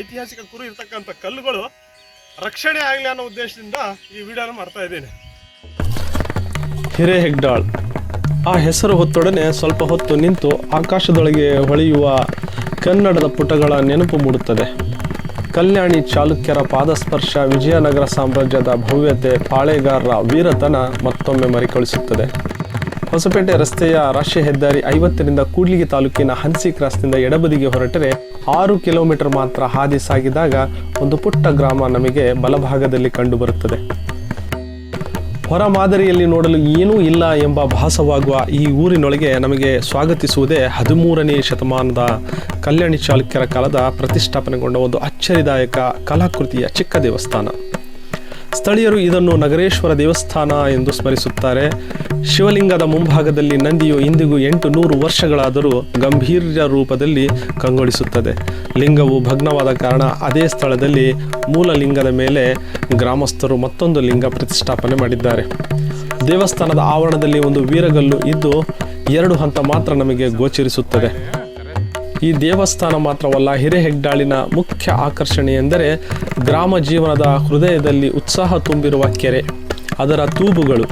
ಐತಿಹಾಸಿಕ ಕುರು ಇರ್ತಕ್ಕಂಥ ಕಲ್ಲುಗಳು ರಕ್ಷಣೆ ಆಗಲಿ ಅನ್ನೋ ಉದ್ದೇಶದಿಂದ ಈ ವಿಡಿಯೋನ ಮಾಡ್ತಾ ಇದ್ದೀನಿ. ಹಿರೇಹೆಗ್ಡಾಳ್ ಆ ಹೆಸರು ಹೊತ್ತೊಡನೆ ಸ್ವಲ್ಪ ಹೊತ್ತು ನಿಂತು ಆಕಾಶದೊಳಗೆ ಹೊಳೆಯುವ ಕನ್ನಡದ ಪುಟಗಳ ನೆನಪು ಮೂಡುತ್ತದೆ. ಕಲ್ಯಾಣಿ ಚಾಲುಕ್ಯರ ಪಾದಸ್ಪರ್ಶ ವಿಜಯನಗರ ಸಾಮ್ರಾಜ್ಯದ ಭವ್ಯತೆ, ಪಾಳೆಗಾರರ ವೀರತನ ಮತ್ತೊಮ್ಮೆ ಮರಿಕಳಿಸುತ್ತದೆ. ಹೊಸಪೇಟೆ ರಸ್ತೆಯ ರಾಷ್ಟ್ರೀಯ ಹೆದ್ದಾರಿ ಐವತ್ತರಿಂದ ಕೂಡ್ಲಿಗಿ ತಾಲೂಕಿನ ಹನ್ಸಿ ಕ್ರಾಸ್ನಿಂದ ಎಡಬದಿಗೆ ಹೊರಟರೆ ಆರು ಕಿಲೋಮೀಟರ್ ಮಾತ್ರ ಹಾದಿ ಸಾಗಿದಾಗ ಒಂದು ಪುಟ್ಟ ಗ್ರಾಮ ನಮಗೆ ಬಲಭಾಗದಲ್ಲಿ ಕಂಡುಬರುತ್ತದೆ. ಹೊರ ಮಾದರಿಯಲ್ಲಿ ನೋಡಲು ಏನೂ ಇಲ್ಲ ಎಂಬ ಭಾಸವಾಗುವ ಈ ಊರಿನೊಳಗೆ ನಮಗೆ ಸ್ವಾಗತಿಸುವುದೇ ಹದಿಮೂರನೇ ಶತಮಾನದ ಕಲ್ಯಾಣಿ ಚಾಲುಕ್ಯರ ಕಾಲದ ಪ್ರತಿಷ್ಠಾಪನೆಗೊಂಡ ಒಂದು ಅಚ್ಚರಿದಾಯಕ ಕಲಾಕೃತಿಯ ಚಿಕ್ಕ ದೇವಸ್ಥಾನ. ಸ್ಥಳೀಯರು ಇದನ್ನು ನಗರೇಶ್ವರ ದೇವಸ್ಥಾನ ಎಂದು ಸ್ಮರಿಸುತ್ತಾರೆ. ಶಿವಲಿಂಗದ ಮುಂಭಾಗದಲ್ಲಿ ನಂದಿಯು ಇಂದಿಗೂ ಎಂಟು ನೂರು ವರ್ಷಗಳಾದರೂ ಗಂಭೀರ ರೂಪದಲ್ಲಿ ಕಂಗೊಳಿಸುತ್ತದೆ. ಲಿಂಗವು ಭಗ್ನವಾದ ಕಾರಣ ಅದೇ ಸ್ಥಳದಲ್ಲಿ ಮೂಲ ಲಿಂಗದ ಮೇಲೆ ಗ್ರಾಮಸ್ಥರು ಮತ್ತೊಂದು ಲಿಂಗ ಪ್ರತಿಷ್ಠಾಪನೆ ಮಾಡಿದ್ದಾರೆ. ದೇವಸ್ಥಾನದ ಆವರಣದಲ್ಲಿ ಒಂದು ವೀರಗಲ್ಲು ಇದ್ದು ಎರಡು ಹಂತ ಮಾತ್ರ ನಮಗೆ ಗೋಚರಿಸುತ್ತದೆ. ಈ ದೇವಸ್ಥಾನ ಮಾತ್ರವಲ್ಲ, ಹಿರೇಹೆಗ್ಡಾಳಿನ ಮುಖ್ಯ ಆಕರ್ಷಣೆ ಎಂದರೆ ಗ್ರಾಮ ಜೀವನದ ಹೃದಯದಲ್ಲಿ ಉತ್ಸಾಹ ತುಂಬಿರುವ ಕೆರೆ, ಅದರ ತೂಬುಗಳು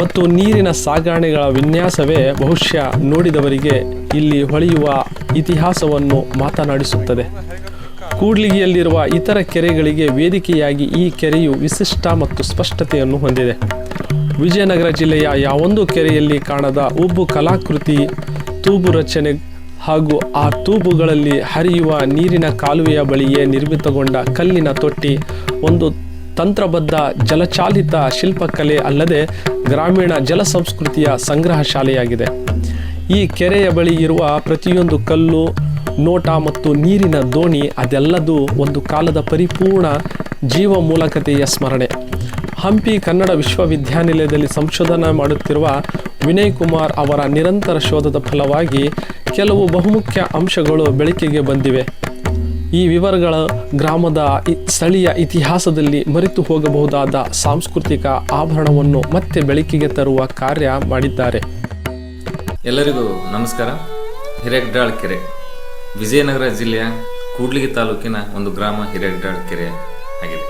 ಮತ್ತು ನೀರಿನ ಸಾಗಾಣೆಗಳ ವಿನ್ಯಾಸವೇ ಬಹುಶಃ ನೋಡಿದವರಿಗೆ ಇಲ್ಲಿ ಹೊಳೆಯುವ ಇತಿಹಾಸವನ್ನು ಮಾತನಾಡಿಸುತ್ತದೆ. ಕೂಡ್ಲಿಗಿಯಲ್ಲಿರುವ ಇತರ ಕೆರೆಗಳಿಗೆ ವೇದಿಕೆಯಾಗಿ ಈ ಕೆರೆಯು ವಿಶಿಷ್ಟ ಮತ್ತು ಸ್ಪಷ್ಟತೆಯನ್ನು ಹೊಂದಿದೆ. ವಿಜಯನಗರ ಜಿಲ್ಲೆಯ ಯಾವೊಂದು ಕೆರೆಯಲ್ಲಿ ಕಾಣದ ಉಬ್ಬು ಕಲಾಕೃತಿ, ತೂಬು ರಚನೆ ಹಾಗೂ ಆ ತೂಬುಗಳಲ್ಲಿ ಹರಿಯುವ ನೀರಿನ ಕಾಲುವೆಯ ಬಳಿಯೇ ನಿರ್ಮಿತಗೊಂಡ ಕಲ್ಲಿನ ತೊಟ್ಟಿ, ಒಂದು ತಂತ್ರಬದ್ಧ ಜಲಚಾಲಿತ ಶಿಲ್ಪಕಲೆ ಅಲ್ಲದೆ ಗ್ರಾಮೀಣ ಜಲ ಸಂಸ್ಕೃತಿಯ ಸಂಗ್ರಹ ಶಾಲೆಯಾಗಿದೆ ಈ ಕೆರೆಯ ಬಳಿ ಇರುವ ಪ್ರತಿಯೊಂದು ಕಲ್ಲು, ನೋಟ ಮತ್ತು ನೀರಿನ ದೋಣಿ ಅದೆಲ್ಲದೂ ಒಂದು ಕಾಲದ ಪರಿಪೂರ್ಣ ಜೀವ ಮೂಲಕತೆಯ ಸ್ಮರಣೆ. ಹಂಪಿ ಕನ್ನಡ ವಿಶ್ವವಿದ್ಯಾನಿಲಯದಲ್ಲಿ ಸಂಶೋಧನೆ ಮಾಡುತ್ತಿರುವ ವಿನಯ್ ಕುಮಾರ್ ಅವರ ನಿರಂತರ ಶೋಧದ ಫಲವಾಗಿ ಕೆಲವು ಬಹುಮುಖ್ಯ ಅಂಶಗಳು ಬೆಳಕಿಗೆ ಬಂದಿವೆ. ಈ ವಿವರಗಳ ಗ್ರಾಮದ ಸ್ಥಳೀಯ ಇತಿಹಾಸದಲ್ಲಿ ಮರೆತು ಹೋಗಬಹುದಾದ ಸಾಂಸ್ಕೃತಿಕ ಆಭರಣವನ್ನು ಮತ್ತೆ ಬೆಳಕಿಗೆ ತರುವ ಕಾರ್ಯ ಮಾಡಿದ್ದಾರೆ. ಎಲ್ಲರಿಗೂ ನಮಸ್ಕಾರ. ಹಿರೇಗಡ್ಡಾಳ್ ಕೆರೆ ವಿಜಯನಗರ ಜಿಲ್ಲೆಯ ಕೂಡ್ಲಿಗಿ ತಾಲೂಕಿನ ಒಂದು ಗ್ರಾಮ ಹಿರೇಗಡ್ಡಾಳ್ ಕೆರೆ ಆಗಿದೆ.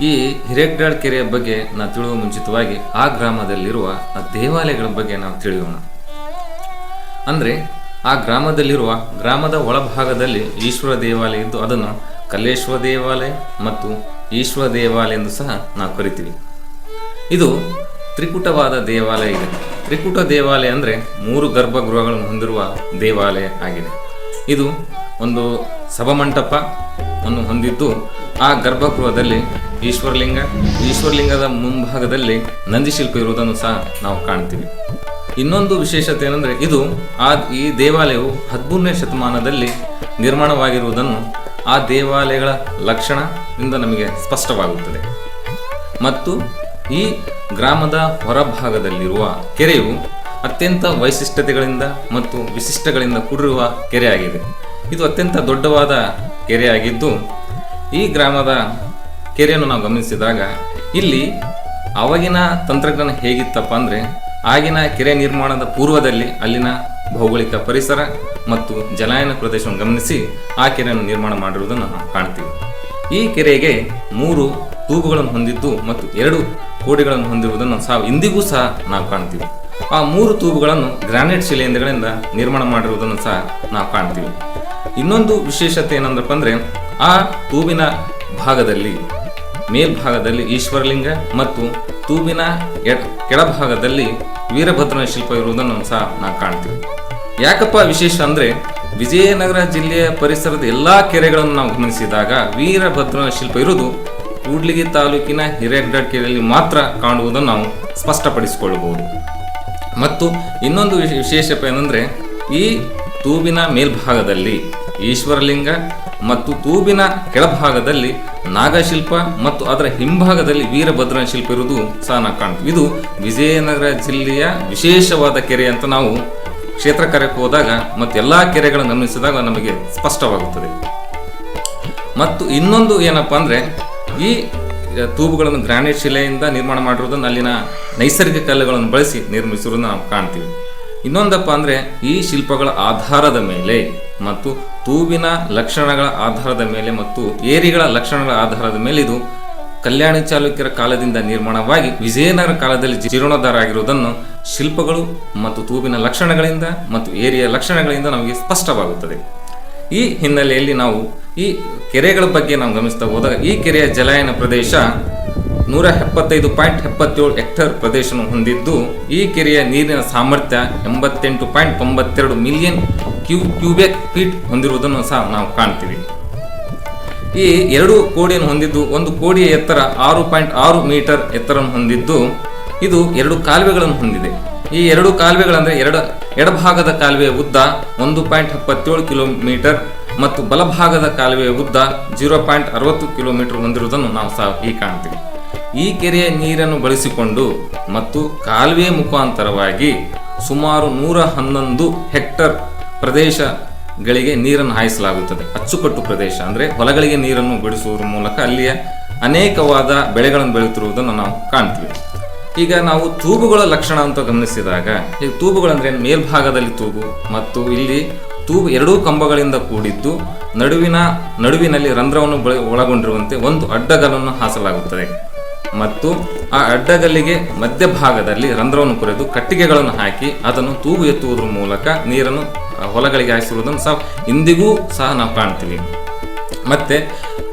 ಈ ಹಿರೇಗ್ಡಾಳ್ ಕೆರೆಯ ಬಗ್ಗೆ ನಾವು ತಿಳಿಯುವ ಮುಂಚಿತವಾಗಿ ಆ ಗ್ರಾಮದಲ್ಲಿರುವ ಆ ದೇವಾಲಯಗಳ ಬಗ್ಗೆ ನಾವು ತಿಳಿಯೋಣ. ಅಂದರೆ ಆ ಗ್ರಾಮದಲ್ಲಿರುವ ಗ್ರಾಮದ ಒಳಭಾಗದಲ್ಲಿ ಈಶ್ವರ ದೇವಾಲಯ ಇದ್ದು ಅದನ್ನು ಕಲ್ಲೇಶ್ವರ ದೇವಾಲಯ ಮತ್ತು ಈಶ್ವರ ದೇವಾಲಯ ಎಂದು ಸಹ ನಾವು ಕರಿತೀವಿ. ಇದು ತ್ರಿಕುಟವಾದ ದೇವಾಲಯ ಇದೆ. ತ್ರಿಕುಟ ದೇವಾಲಯ ಅಂದರೆ ಮೂರು ಗರ್ಭಗೃಹಗಳನ್ನು ಹೊಂದಿರುವ ದೇವಾಲಯ ಆಗಿದೆ. ಇದು ಒಂದು ಸಭಾಮಂಟಪವನ್ನು ಹೊಂದಿದ್ದು ಆ ಗರ್ಭಗೃಹದಲ್ಲಿ ಈಶ್ವರಲಿಂಗ, ಈಶ್ವರಲಿಂಗದ ಮುಂಭಾಗದಲ್ಲಿ ನಂದಿಶಿಲ್ಪ ಇರುವುದನ್ನು ಸಹ ನಾವು ಕಾಣ್ತೀವಿ. ಇನ್ನೊಂದು ವಿಶೇಷತೆ ಏನಂದರೆ ಇದು ಆ ಈ ದೇವಾಲಯವು ಹದಿಮೂರನೇ ಶತಮಾನದಲ್ಲಿ ನಿರ್ಮಾಣವಾಗಿರುವುದನ್ನು ಆ ದೇವಾಲಯಗಳ ಲಕ್ಷಣದಿಂದ ನಮಗೆ ಸ್ಪಷ್ಟವಾಗುತ್ತದೆ. ಮತ್ತು ಈ ಗ್ರಾಮದ ಹೊರಭಾಗದಲ್ಲಿರುವ ಕೆರೆಯು ಅತ್ಯಂತ ವೈಶಿಷ್ಟ್ಯತೆಗಳಿಂದ ಮತ್ತು ವಿಶಿಷ್ಟಗಳಿಂದ ಕೂಡಿರುವ ಕೆರೆಯಾಗಿದೆ. ಇದು ಅತ್ಯಂತ ದೊಡ್ಡವಾದ ಕೆರೆಯಾಗಿದ್ದು ಈ ಗ್ರಾಮದ ಕೆರೆಯನ್ನು ನಾವು ಗಮನಿಸಿದಾಗ, ಇಲ್ಲಿ ಅವಾಗಿನ ತಂತ್ರಜ್ಞಾನ ಹೇಗಿತ್ತಪ್ಪ ಅಂದರೆ, ಆಗಿನ ಕೆರೆ ನಿರ್ಮಾಣದ ಪೂರ್ವದಲ್ಲಿ ಅಲ್ಲಿನ ಭೌಗೋಳಿಕ ಪರಿಸರ ಮತ್ತು ಜಲಾಯನ ಪ್ರದೇಶವನ್ನು ಗಮನಿಸಿ ಆ ಕೆರೆಯನ್ನು ನಿರ್ಮಾಣ ಮಾಡಿರುವುದನ್ನು ನಾವು ಕಾಣ್ತೀವಿ. ಈ ಕೆರೆಗೆ ಮೂರು ತೂಗುಗಳನ್ನು ಹೊಂದಿದ್ದು ಮತ್ತು ಎರಡು ಕೋಡಿಗಳನ್ನು ಹೊಂದಿರುವುದನ್ನು ಸಹ ಇಂದಿಗೂ ಸಹ ನಾವು ಕಾಣ್ತೀವಿ. ಆ ಮೂರು ತೂಬುಗಳನ್ನು ಗ್ರಾನೈಟ್ ಶಿಲೆಯಿಂದಗಳಿಂದ ನಿರ್ಮಾಣ ಮಾಡಿರುವುದನ್ನು ಸಹ ನಾವು ಕಾಣ್ತೀವಿ. ಇನ್ನೊಂದು ವಿಶೇಷತೆ ಏನಂದ್ರಪ್ಪ ಅಂದರೆ ಆ ತೂಬಿನ ಭಾಗದಲ್ಲಿ, ಮೇಲ್ಭಾಗದಲ್ಲಿ ಈಶ್ವರಲಿಂಗ ಮತ್ತು ತೂಬಿನ ಕೆಳಭಾಗದಲ್ಲಿ ವೀರಭದ್ರನ ಶಿಲ್ಪ ಇರುವುದನ್ನು ಸಹ ನಾವು ಕಾಣ್ತೀವಿ. ಯಾಕಪ್ಪ ವಿಶೇಷ ಅಂದರೆ ವಿಜಯನಗರ ಜಿಲ್ಲೆಯ ಪರಿಸರದ ಎಲ್ಲ ಕೆರೆಗಳನ್ನು ನಾವು ಗಮನಿಸಿದಾಗ ವೀರಭದ್ರನ ಶಿಲ್ಪ ಇರುವುದು ಕೂಡ್ಲಿಗಿ ತಾಲೂಕಿನ ಹಿರೇಗಡ ಕೆರೆಯಲ್ಲಿ ಮಾತ್ರ ಕಾಣುವುದನ್ನು ನಾವು ಸ್ಪಷ್ಟಪಡಿಸಿಕೊಳ್ಳಬಹುದು. ಮತ್ತು ಇನ್ನೊಂದು ವಿಶೇಷಪ್ಪ ವಿಶೇಷ ಏನಂದರೆ ಈ ತೂಬಿನ ಮೇಲ್ಭಾಗದಲ್ಲಿ ಈಶ್ವರಲಿಂಗ ಮತ್ತು ತೂಬಿನ ಕೆಳಭಾಗದಲ್ಲಿ ನಾಗಶಿಲ್ಪ ಮತ್ತು ಅದರ ಹಿಂಭಾಗದಲ್ಲಿ ವೀರಭದ್ರನ ಶಿಲ್ಪ ಇರುವುದು ಸಹ ನಾವು ಕಾಣ್ತೀವಿ. ಇದು ವಿಜಯನಗರ ಜಿಲ್ಲೆಯ ವಿಶೇಷವಾದ ಕೆರೆ ಅಂತ ನಾವು ಕ್ಷೇತ್ರ ಕಾರ್ಯಕ್ಕೆ ಹೋದಾಗ ಮತ್ತು ಎಲ್ಲ ಕೆರೆಗಳನ್ನು ಗಮನಿಸಿದಾಗ ನಮಗೆ ಸ್ಪಷ್ಟವಾಗುತ್ತದೆ. ಮತ್ತು ಇನ್ನೊಂದು ಏನಪ್ಪ ಅಂದರೆ ಈ ತೂಬುಗಳನ್ನು ಗ್ರಾನೈಟ್ ಶಿಲೆಯಿಂದ ನಿರ್ಮಾಣ ಮಾಡಿರುವುದನ್ನು ಅಲ್ಲಿನ ನೈಸರ್ಗಿಕ ಕಲ್ಲುಗಳನ್ನು ಬಳಸಿ ನಿರ್ಮಿಸಿರುವುದನ್ನು ನಾವು ಕಾಣ್ತೀವಿ. ಇನ್ನೊಂದಪ್ಪ ಅಂದ್ರೆ ಈ ಶಿಲ್ಪಗಳ ಆಧಾರದ ಮೇಲೆ ಮತ್ತು ತೂಬಿನ ಲಕ್ಷಣಗಳ ಆಧಾರದ ಮೇಲೆ ಮತ್ತು ಏರಿಗಳ ಲಕ್ಷಣಗಳ ಆಧಾರದ ಮೇಲೆ ಇದು ಕಲ್ಯಾಣಿ ಚಾಲುಕ್ಯರ ಕಾಲದಿಂದ ನಿರ್ಮಾಣವಾಗಿ ವಿಜಯನಗರ ಕಾಲದಲ್ಲಿ ಜೀರ್ಣೋದ್ಧಾರ ಆಗಿರುವುದನ್ನು ಶಿಲ್ಪಗಳು ಮತ್ತು ತೂಬಿನ ಲಕ್ಷಣಗಳಿಂದ ಮತ್ತು ಏರಿಯ ಲಕ್ಷಣಗಳಿಂದ ನಮಗೆ ಸ್ಪಷ್ಟವಾಗುತ್ತದೆ. ಈ ಹಿನ್ನೆಲೆಯಲ್ಲಿ ನಾವು ಈ ಕೆರೆಗಳ ಬಗ್ಗೆ ನಾವು ಗಮನಿಸ್ತಾ ಹೋದಾಗ ಈ ಕೆರೆಯ ಜಲಾಯನ ಪ್ರದೇಶ ನೂರ ಎಪ್ಪತ್ತೈದು ಪಾಯಿಂಟ್ ಎಪ್ಪತ್ತೇಳು ಹೆಕ್ಟರ್ ಪ್ರದೇಶವನ್ನು ಹೊಂದಿದ್ದು, ಈ ಕೆರೆಯ ನೀರಿನ ಸಾಮರ್ಥ್ಯ ಎಂಬತ್ತೆಂಟು ಪಾಯಿಂಟ್ ತೊಂಬತ್ತೆರಡು ಮಿಲಿಯನ್ ಕ್ಯೂ ಕ್ಯೂಬೆಕ್ ಫೀಟ್ ಹೊಂದಿರುವುದನ್ನು ಸಹ ನಾವು ಕಾಣ್ತೀವಿ. ಈ ಎರಡು ಕೋಡಿಯನ್ನು ಹೊಂದಿದ್ದು, ಒಂದು ಕೋಡಿಯ ಎತ್ತರ ಆರು ಪಾಯಿಂಟ್ ಆರು ಮೀಟರ್ ಎತ್ತರವನ್ನು ಹೊಂದಿದ್ದು, ಇದು ಎರಡು ಕಾಲುವೆಗಳನ್ನು ಹೊಂದಿದೆ. ಈ ಎರಡು ಕಾಲುವೆಗಳಂದ್ರೆ ಎರಡು ಎಡಭಾಗದ ಕಾಲುವೆಯ ಉದ್ದ ಒಂದು ಪಾಯಿಂಟ್ ಎಪ್ಪತ್ತೇಳು ಕಿಲೋಮೀಟರ್ ಮತ್ತು ಬಲಭಾಗದ ಕಾಲುವೆಯ ಉದ್ದ ಜೀರೋ ಪಾಯಿಂಟ್ ಅರವತ್ತು ಕಿಲೋಮೀಟರ್ ಹೊಂದಿರುವುದನ್ನು ನಾವು ಸಹ ಈ ಕಾಣ್ತೀವಿ. ಈ ಕೆರೆಯ ನೀರನ್ನು ಬಳಸಿಕೊಂಡು ಮತ್ತು ಕಾಲುವೆ ಮುಖಾಂತರವಾಗಿ ಸುಮಾರು ನೂರ ಹನ್ನೊಂದು ಹೆಕ್ಟರ್ ಪ್ರದೇಶಗಳಿಗೆ ನೀರನ್ನು ಹಾಯಿಸಲಾಗುತ್ತದೆ. ಅಚ್ಚುಕಟ್ಟು ಪ್ರದೇಶ ಅಂದರೆ ಹೊಲಗಳಿಗೆ ನೀರನ್ನು ಬಿಡಿಸುವುದರ ಮೂಲಕ ಅಲ್ಲಿಯ ಅನೇಕವಾದ ಬೆಳೆಗಳನ್ನು ಬೆಳೆಯುತ್ತಿರುವುದನ್ನು ನಾವು ಕಾಣ್ತೀವಿ. ಈಗ ನಾವು ತೂಬುಗಳ ಲಕ್ಷಣ ಅಂತ ಗಮನಿಸಿದಾಗ, ಈ ತೂಬುಗಳಂದ್ರೆ? ಮೇಲ್ಭಾಗದಲ್ಲಿ ತೂಬು ಮತ್ತು ಇಲ್ಲಿ ತೂಬು ಎರಡೂ ಕಂಬಗಳಿಂದ ಕೂಡಿದ್ದು ನಡುವಿನ, ನಡುವಿನಲ್ಲಿ ರಂಧ್ರವನ್ನು ಒಳಗೊಂಡಿರುವಂತೆ ಒಂದು ಅಡ್ಡಗಲನ್ನು ಹಾಸಲಾಗುತ್ತದೆ. ಮತ್ತು ಆ ಅಡ್ಡಗಲ್ಲಿಗೆ ಮಧ್ಯಭಾಗದಲ್ಲಿ ರಂಧ್ರವನ್ನು ಕೊರೆದು ಕಟ್ಟಿಗೆಗಳನ್ನು ಹಾಕಿ ಅದನ್ನು ತೂಗು ಎತ್ತುವುದರ ಮೂಲಕ ನೀರನ್ನು ಹೊಲಗಳಿಗೆ ಹಾಯಿಸಿರುವುದನ್ನು ಸಹ ಇಂದಿಗೂ ಸಹ ನಾವು ಕಾಣ್ತೀವಿ. ಮತ್ತೆ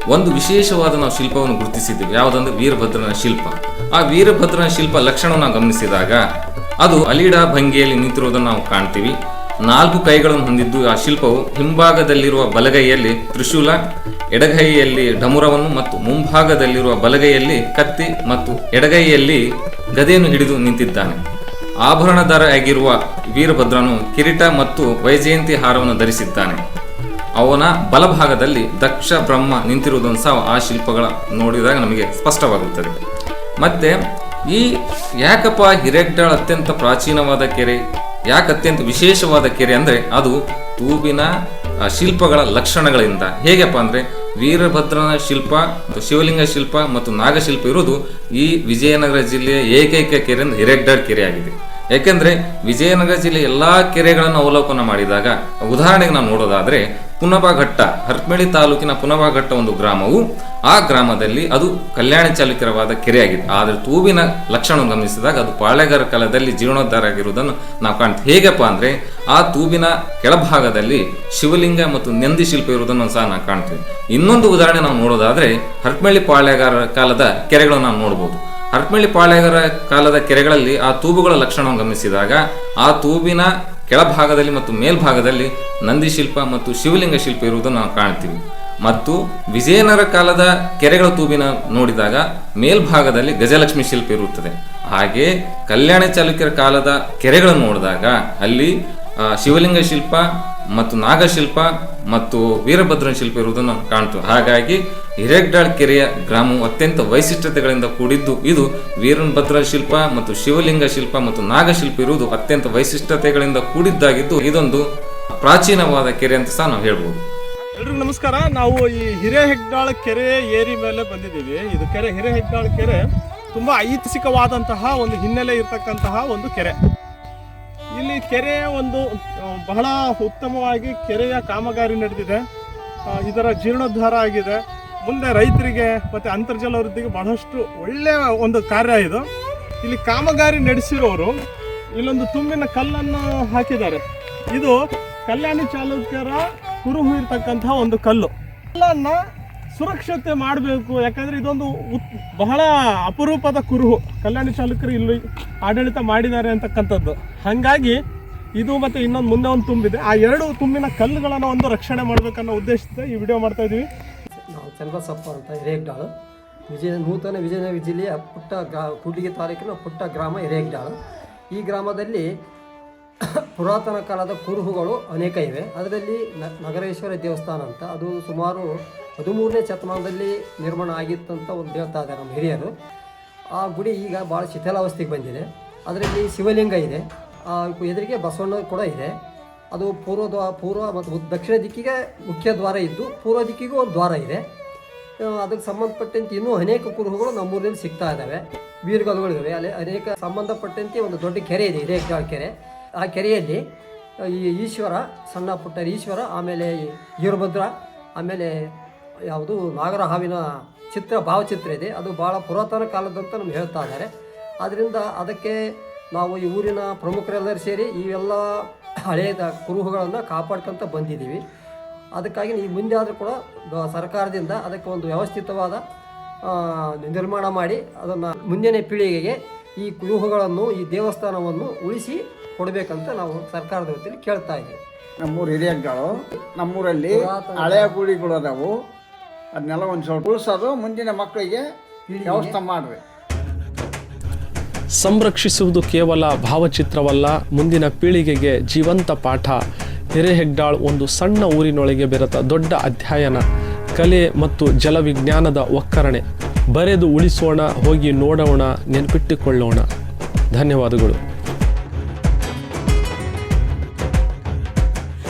ಒಂದು ವಿಶೇಷವಾದ ನಾವು ಶಿಲ್ಪವನ್ನು ಗುರುತಿಸಿದ್ದೀವಿ. ಯಾವುದಂದ್ರೆ ವೀರಭದ್ರನ ಶಿಲ್ಪ. ಆ ವೀರಭದ್ರನ ಶಿಲ್ಪ ಲಕ್ಷಣವನ್ನು ಗಮನಿಸಿದಾಗ ಅದು ಅಲಿಡಾ ಭಂಗಿಯಲ್ಲಿ ನಿಂತಿರುವುದನ್ನು ನಾವು ಕಾಣ್ತೀವಿ. ನಾಲ್ಕು ಕೈಗಳನ್ನು ಹೊಂದಿದ್ದು ಆ ಶಿಲ್ಪವು ಹಿಂಭಾಗದಲ್ಲಿರುವ ಬಲಗೈಯಲ್ಲಿ ತ್ರಿಶೂಲ, ಎಡಗೈಯಲ್ಲಿ ಡಮುರವನ್ನು ಮತ್ತು ಮುಂಭಾಗದಲ್ಲಿರುವ ಬಲಗೈಯಲ್ಲಿ ಕತ್ತಿ ಮತ್ತು ಎಡಗೈಯಲ್ಲಿ ಗದೆಯನ್ನು ಹಿಡಿದು ನಿಂತಿದ್ದಾನೆ. ಆಭರಣದಾರ ಆಗಿರುವ ವೀರಭದ್ರನು ಕಿರೀಟ ಮತ್ತು ವೈಜಯಂತಿ ಹಾರವನ್ನು ಧರಿಸಿದ್ದಾನೆ. ಅವನ ಬಲಭಾಗದಲ್ಲಿ ದಕ್ಷ ಬ್ರಹ್ಮ ನಿಂತಿರುವುದನ್ನು ಸಹ ಆ ಶಿಲ್ಪಗಳ ನೋಡಿದಾಗ ನಮಗೆ ಸ್ಪಷ್ಟವಾಗುತ್ತದೆ. ಮತ್ತೆ ಈ ಯಾಕಪ್ಪ ಹಿರೇಗ್ಡಾಳ್ ಅತ್ಯಂತ ಪ್ರಾಚೀನವಾದ ಕೆರೆ ಯಾಕೆ ಅತ್ಯಂತ ವಿಶೇಷವಾದ ಕೆರೆ ಅಂದರೆ ಅದು ತೂಬಿನ ಶಿಲ್ಪಗಳ ಲಕ್ಷಣಗಳಿಂದ. ಹೇಗಪ್ಪ ಅಂದರೆ ವೀರಭದ್ರನ ಶಿಲ್ಪ ಮತ್ತು ಶಿವಲಿಂಗ ಶಿಲ್ಪ ಮತ್ತು ನಾಗಶಿಲ್ಪ ಇರುವುದು ಈ ವಿಜಯನಗರ ಜಿಲ್ಲೆಯ ಏಕೈಕ ಕೆರೆ ಅಂದರೆ ಕೆರೆ ಕೆರೆಯಾಗಿದೆ ಯಾಕೆಂದರೆ ವಿಜಯನಗರ ಜಿಲ್ಲೆಯ ಎಲ್ಲಾ ಕೆರೆಗಳನ್ನು ಅವಲೋಕನ ಮಾಡಿದಾಗ, ಉದಾಹರಣೆಗೆ ನಾವು ನೋಡೋದಾದ್ರೆ ಪುನಬಘಟ್ಟ ಹರಪನಹಳ್ಳಿ ತಾಲೂಕಿನ ಪುನಬಘಟ್ಟ ಒಂದು ಗ್ರಾಮವು. ಆ ಗ್ರಾಮದಲ್ಲಿ ಅದು ಕಲ್ಯಾಣ ಚಾಲುಕ್ಯರವಾದ ಕೆರೆಯಾಗಿದೆ. ಆದರೆ ತೂಬಿನ ಲಕ್ಷಣ ಗಮನಿಸಿದಾಗ ಅದು ಪಾಳೆಗಾರ ಕಾಲದಲ್ಲಿ ಜೀರ್ಣೋದ್ಧಾರ ಆಗಿರುವುದನ್ನು ನಾವು ಕಾಣ್ತೀವಿ. ಹೇಗಪ್ಪ ಅಂದರೆ ಆ ತೂಬಿನ ಕೆಳಭಾಗದಲ್ಲಿ ಶಿವಲಿಂಗ ಮತ್ತು ನಂದಿ ಶಿಲ್ಪ ಇರುವುದನ್ನು ಸಹ ನಾವು ಕಾಣ್ತೀವಿ. ಇನ್ನೊಂದು ಉದಾಹರಣೆ ನಾವು ನೋಡೋದಾದರೆ ಹರ್ಕಮಳ್ಳಿ ಪಾಳೆಗಾರ ಕಾಲದ ಕೆರೆಗಳನ್ನು ನಾವು ನೋಡಬಹುದು ಹರ್ಕಮಳ್ಳಿ ಪಾಳೆಗಾರ ಕಾಲದ ಕೆರೆಗಳಲ್ಲಿ ಆ ತೂಬುಗಳ ಲಕ್ಷಣವನ್ನು ಗಮನಿಸಿದಾಗ ಆ ತೂಬಿನ ಕೆಳಭಾಗದಲ್ಲಿ ಮತ್ತು ಮೇಲ್ಭಾಗದಲ್ಲಿ ನಂದಿ ಶಿಲ್ಪ ಮತ್ತು ಶಿವಲಿಂಗ ಶಿಲ್ಪ ಇರುವುದನ್ನು ನಾವು ಕಾಣ್ತೀವಿ. ಮತ್ತು ವಿಜಯನಗರ ಕಾಲದ ಕೆರೆಗಳ ತೂಬಿನ ನೋಡಿದಾಗ ಮೇಲ್ಭಾಗದಲ್ಲಿ ಗಜಲಕ್ಷ್ಮಿ ಶಿಲ್ಪ ಇರುತ್ತದೆ. ಹಾಗೆ ಕಲ್ಯಾಣ ಚಾಲುಕ್ಯರ ಕಾಲದ ಕೆರೆಗಳನ್ನು ನೋಡಿದಾಗ ಅಲ್ಲಿ ಶಿವಲಿಂಗ ಶಿಲ್ಪ ಮತ್ತು ನಾಗಶಿಲ್ಪ ಮತ್ತು ವೀರಭದ್ರನ ಶಿಲ್ಪ ಇರುವುದನ್ನು ಕಾಣ್ತು ಹಾಗಾಗಿ ಹಿರೇಗ್ಡಾಳ್ ಕೆರೆಯ ಗ್ರಾಮವು ಅತ್ಯಂತ ವೈಶಿಷ್ಟ್ಯತೆಗಳಿಂದ ಕೂಡಿದ್ದು ಇದು ವೀರಭದ್ರ ಶಿಲ್ಪ ಮತ್ತು ಶಿವಲಿಂಗ ಶಿಲ್ಪ ಮತ್ತು ನಾಗಶಿಲ್ಪ ಇರುವುದು ಅತ್ಯಂತ ವೈಶಿಷ್ಟ್ಯತೆಗಳಿಂದ ಕೂಡಿದ್ದಾಗಿದ್ದು ಇದೊಂದು ಪ್ರಾಚೀನವಾದ ಕೆರೆ ಅಂತ ಸಹ ನಾವು ಹೇಳ್ಬೋದು. ಎಲ್ರಿಗೂ ನಮಸ್ಕಾರ. ನಾವು ಈ ಹಿರೇಹೆಗ್ಡಾಳ ಕೆರೆ ಏರಿ ಮೇಲೆ ಬಂದಿದ್ದೀವಿ. ಇದು ಕೆರೆ ಹಿರೇಹೆಗ್ಡಾಳ ಕೆರೆ ತುಂಬ ಐತಿಹಾಸಿಕವಾದಂತಹ ಒಂದು ಹಿನ್ನೆಲೆ ಇರತಕ್ಕಂತಹ ಒಂದು ಕೆರೆ. ಇಲ್ಲಿ ಕೆರೆಯ ಒಂದು ಬಹಳ ಉತ್ತಮವಾಗಿ ಕೆರೆಯ ಕಾಮಗಾರಿ ನಡೆದಿದೆ. ಇದರ ಜೀರ್ಣೋದ್ಧಾರ ಆಗಿದೆ. ಮುಂದೆ ರೈತರಿಗೆ ಮತ್ತು ಅಂತರ್ಜಲ ವೃದ್ಧಿಗೆ ಬಹಳಷ್ಟು ಒಳ್ಳೆಯ ಒಂದು ಕಾರ್ಯ ಇದು. ಇಲ್ಲಿ ಕಾಮಗಾರಿ ನಡೆಸಿರೋರು ಇಲ್ಲೊಂದು ತುಂಬಿನ ಕಲ್ಲನ್ನು ಹಾಕಿದ್ದಾರೆ. ಇದು ಕಲ್ಯಾಣಿ ಚಾಲುಕ್ಯರ ಕುರುಹು ಇರ್ತಕ್ಕಂತಹ ಒಂದು ಕಲ್ಲು. ಕಲ್ಲನ್ನ ಸುರಕ್ಷತೆ ಮಾಡಬೇಕು. ಯಾಕಂದ್ರೆ ಇದೊಂದು ಬಹಳ ಅಪರೂಪದ ಕುರುಹು. ಕಲ್ಯಾಣ ಚಾಲುಕ್ಯರು ಇಲ್ಲಿ ಆಡಳಿತ ಮಾಡಿದ್ದಾರೆ ಅಂತಕ್ಕಂಥದ್ದು. ಹಾಗಾಗಿ ಇದು ಮತ್ತೆ ಇನ್ನೊಂದು ಮುಂದೆ ಒಂದು ತುಂಬಿದೆ. ಆ ಎರಡು ತುಂಬಿನ ಕಲ್ಲುಗಳನ್ನು ಒಂದು ರಕ್ಷಣೆ ಮಾಡಬೇಕನ್ನೋ ಉದ್ದೇಶದಿಂದ ಈ ವಿಡಿಯೋ ಮಾಡ್ತಾ ಇದೀವಿ ನಾವು ಚನ್ನಬಸಪ್ಪ ಅಂತ ಹಿರೇಗ್ಡಾಳು ವಿಜಯ, ನೂತನ ವಿಜಯನಗರ ಜಿಲ್ಲೆಯ ಪುಟ್ಟ ಗ್ರಾ, ಕೂಡ್ಲಿಗಿ ತಾಲೂಕಿನ ಪುಟ್ಟ ಗ್ರಾಮ ಹಿರೇಗ್ಡಾಳು ಈ ಗ್ರಾಮದಲ್ಲಿ ಪುರಾತನ ಕಾಲದ ಕುರುಹುಗಳು ಅನೇಕ ಇವೆ. ಅದರಲ್ಲಿ ನಗರೇಶ್ವರ ದೇವಸ್ಥಾನ ಅಂತ. ಅದು ಸುಮಾರು ಹದಿಮೂರನೇ ಶತಮಾನದಲ್ಲಿ ನಿರ್ಮಾಣ ಆಗಿತ್ತಂತ ಒಂದು ಹೇಳ್ತಾ ಇದ್ದಾರೆ ನಮ್ಮ ಹಿರಿಯರು. ಆ ಗುಡಿ ಈಗ ಭಾಳ ಶಿಥಿಲಾವಸ್ಥೆಗೆ ಬಂದಿದೆ. ಅದರಲ್ಲಿ ಶಿವಲಿಂಗ ಇದೆ. ಎದುರಿಗೆ ಬಸವಣ್ಣ ಕೂಡ ಇದೆ. ಅದು ಪೂರ್ವದ, ಪೂರ್ವ ಮತ್ತು ದಕ್ಷಿಣ ದಿಕ್ಕಿಗೆ ಮುಖ್ಯ ದ್ವಾರ ಇದ್ದು, ಪೂರ್ವ ದಿಕ್ಕಿಗೂ ಒಂದು ದ್ವಾರ ಇದೆ. ಅದಕ್ಕೆ ಸಂಬಂಧಪಟ್ಟಂತೆ ಇನ್ನೂ ಅನೇಕ ಕುರುಹುಗಳು ನಮ್ಮೂರಿನಲ್ಲಿ ಸಿಗ್ತಾ ಇದ್ದಾವೆ. ಬೀರ್ಗಲ್ಲುಗಳಿವೆ ಅಲ್ಲಿ ಅನೇಕ ಸಂಬಂಧಪಟ್ಟಂತೆ ಒಂದು ದೊಡ್ಡ ಕೆರೆ ಇದೆ, ಇದೇ ಕೆರೆ. ಆ ಕೆರೆಯಲ್ಲಿ ಈ ಈಶ್ವರ, ಸಣ್ಣ ಪುಟ್ಟ ಈಶ್ವರ, ಆಮೇಲೆ ವೀರಭದ್ರ, ಆಮೇಲೆ ಯಾವುದು ನಾಗರ ಹಾವಿನ ಚಿತ್ರ ಭಾವಚಿತ್ರ ಇದೆ. ಅದು ಭಾಳ ಪುರಾತನ ಕಾಲದಂತ ನಮ್ಗೆ ಹೇಳ್ತಾ ಇದ್ದಾರೆ. ಆದ್ದರಿಂದ ಅದಕ್ಕೆ ನಾವು ಈ ಊರಿನ ಪ್ರಮುಖರೆಲ್ಲರೂ ಸೇರಿ ಇವೆಲ್ಲ ಹಳೆಯದ ಕುರುಹುಗಳನ್ನು ಕಾಪಾಡ್ಕೊಂತ ಬಂದಿದ್ದೀವಿ. ಅದಕ್ಕಾಗಿ ಈ ಮುಂದೆ ಆದರೂ ಕೂಡ ಸರ್ಕಾರದಿಂದ ಅದಕ್ಕೆ ಒಂದು ವ್ಯವಸ್ಥಿತವಾದ ನಿರ್ಮಾಣ ಮಾಡಿ ಅದನ್ನು ಮುಂದಿನ ಪೀಳಿಗೆಗೆ ಈ ಕುರುಹುಗಳನ್ನು ಈ ದೇವಸ್ಥಾನವನ್ನು ಉಳಿಸಿ ಕೊಡಬೇಕಂತ ನಾವು ಸರ್ಕಾರದ ವತಿಯಲ್ಲಿ ಕೇಳ್ತಾ ಇದ್ದೀವಿ. ನಮ್ಮೂರು ಹಿರಿಯಗಳು ನಮ್ಮೂರಲ್ಲಿ ಹಳೆಯ ಗುಡಿಗಳು ಅದಾವು ಅದನ್ನೆಲ್ಲ ಒಂದು ಸ್ವಲ್ಪ ಉಳಿಸೋದು ಮುಂದಿನ ಮಕ್ಕಳಿಗೆ ವ್ಯವಸ್ಥೆ ಮಾಡ್ರಿ. ಸಂರಕ್ಷಿಸುವುದು ಕೇವಲ ಭಾವಚಿತ್ರವಲ್ಲ ಮುಂದಿನ ಪೀಳಿಗೆಗೆ ಜೀವಂತ ಪಾಠ. ಹಿರೇಹೆಗ್ಡಾಳ್ ಒಂದು ಸಣ್ಣ ಊರಿನೊಳಗೆ ಬೆರೆತ ದೊಡ್ಡ ಅಧ್ಯಯನ ಕಲೆ ಮತ್ತು ಜಲವಿಜ್ಞಾನದ ಒಕ್ಕರಣೆ. ಬರೆದು ಉಳಿಸೋಣ ಹೋಗಿ ನೋಡೋಣ ನೆನಪಿಟ್ಟುಕೊಳ್ಳೋಣ. ಧನ್ಯವಾದಗಳು.